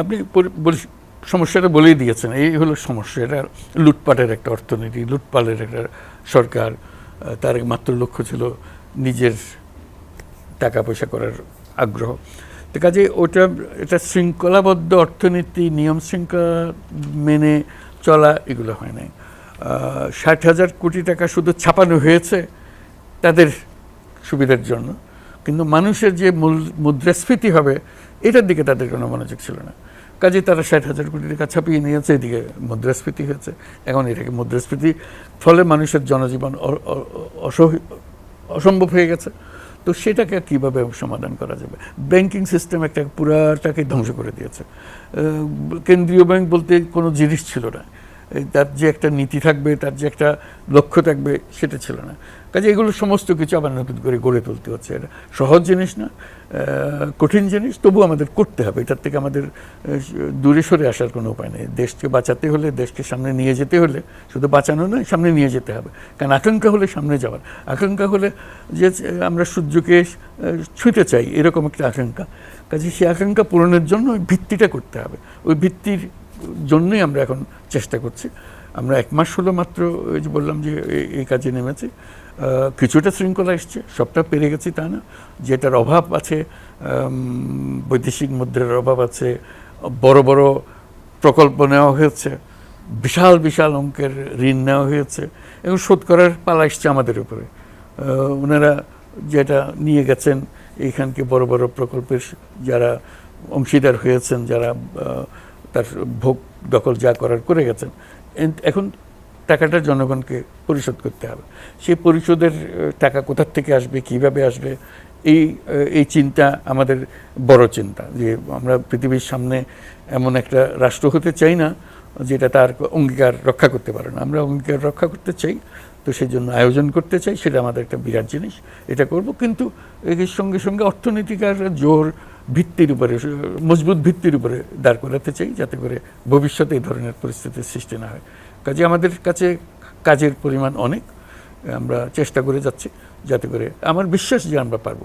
আপনি সমস্যাটা বলেই দিয়েছেন। এই হলো সমস্যা। এটা লুটপাটের একটা অর্থনীতি, লুটপাটের একটা সরকার তার মাত্র লক্ষ্য ছিল নিজের টাকা পয়সা করার আগ্রহ। তো কাজে ওটা, এটা শৃঙ্খলাবদ্ধ অর্থনীতি, নিয়ম শৃঙ্খলা মেনে চলা, এগুলো হয় নাই। ষাট হাজার কোটি টাকা শুধু ছাপানো হয়েছে তাদের সুবিধার জন্য। কিন্তু মানুষের যে মূল, মুদ্রাস্ফীতি হবে এটার দিকে তাদের কোনো মনোযোগ ছিল না। কাজে তারা ষাট হাজার কোটি টাকা ছাপিয়ে নিয়েছে, এদিকে মুদ্রাস্ফীতি হয়েছে। এখন এটাকে মুদ্রাস্ফীতি, ফলে মানুষের জনজীবন অসম্ভব হয়ে গেছে। তো সেটাকে কীভাবে সমাধান করা যাবে? ব্যাংকিং সিস্টেম একটা পুরাটাকে ধ্বংস করে দিয়েছে। কেন্দ্রীয় ব্যাংক বলতে কোনো জিনিস ছিল না। তার যে একটা নীতি থাকবে, তার যে একটা লক্ষ্য থাকবে, সেটা ছিল না। কাজে এগুলো সমস্ত কিছু আবার নতুন করে গড়ে তুলতে হচ্ছে। এটা সহজ জিনিস না কঠিন জিনিস, তবু আমাদের করতে হবে। এটার থেকে আমাদের দূরে সরে আসার কোনো উপায় নেই। দেশকে বাঁচাতে হলে, দেশকে সামনে নিয়ে যেতে হলে, শুধু বাঁচানো নয়, সামনে নিয়ে যেতে হবে। কারণ আকাঙ্ক্ষা হলে সামনে যাওয়ার। আকাঙ্ক্ষা হলে যে, আমরা সূর্যকে ছুঁতে চাই, এরকম একটা আকাঙ্ক্ষা। কাজে সেই আকাঙ্ক্ষা পূরণের জন্য ওই ভিত্তিটা করতে হবে। ওই ভিত্তির জন্যই আমরা এখন চেষ্টা করছি। আমরা এক মাস হলো মাত্র যে বললাম যে এই কাজে নেমেছি। কিছুটা শৃঙ্খলা এসছে, সবটা পেরে গেছি তা না। যেটার অভাব আছে বৈদেশিক মুদ্রার অভাব আছে, বড় বড় প্রকল্প নেওয়া হয়েছে, বিশাল বিশাল অঙ্কের ঋণ নেওয়া হয়েছে, এবং শোধ করার পালা এসছে আমাদের উপরে। ওনারা যেটা নিয়ে গেছেন, এইখানকে বড় বড় প্রকল্পের যারা অংশীদার হয়েছেন, যারা তার ভোগ দখল যা করার করে গেছেন এখন টাকাটা জনগণকে পরিশোধ করতে হবে। সেই পরিশোধের টাকা কোথার থেকে আসবে, কীভাবে আসবে, এই এই চিন্তা আমাদের বড় চিন্তা যে আমরা পৃথিবীর সামনে এমন একটা রাষ্ট্র হতে চাই না যেটা তার অঙ্গীকার রক্ষা করতে পারে না। আমরা অঙ্গীকার রক্ষা করতে চাই, তো সেই জন্য আয়োজন করতে চাই, সেটা আমাদের একটা বিরাট জিনিস, এটা করব। কিন্তু এর সঙ্গে সঙ্গে অর্থনৈতিক আর জোর ভিত্তির উপরে, মজবুত ভিত্তির উপরে দাঁড় করাতে চাই যাতে করে ভবিষ্যতে এই ধরনের পরিস্থিতির সৃষ্টি না হয়। কাজে আমাদের কাছে কাজের পরিমাণ অনেক। আমরা চেষ্টা করে যাচ্ছি যাতে করে, আমার বিশ্বাস যে আমরা পারব।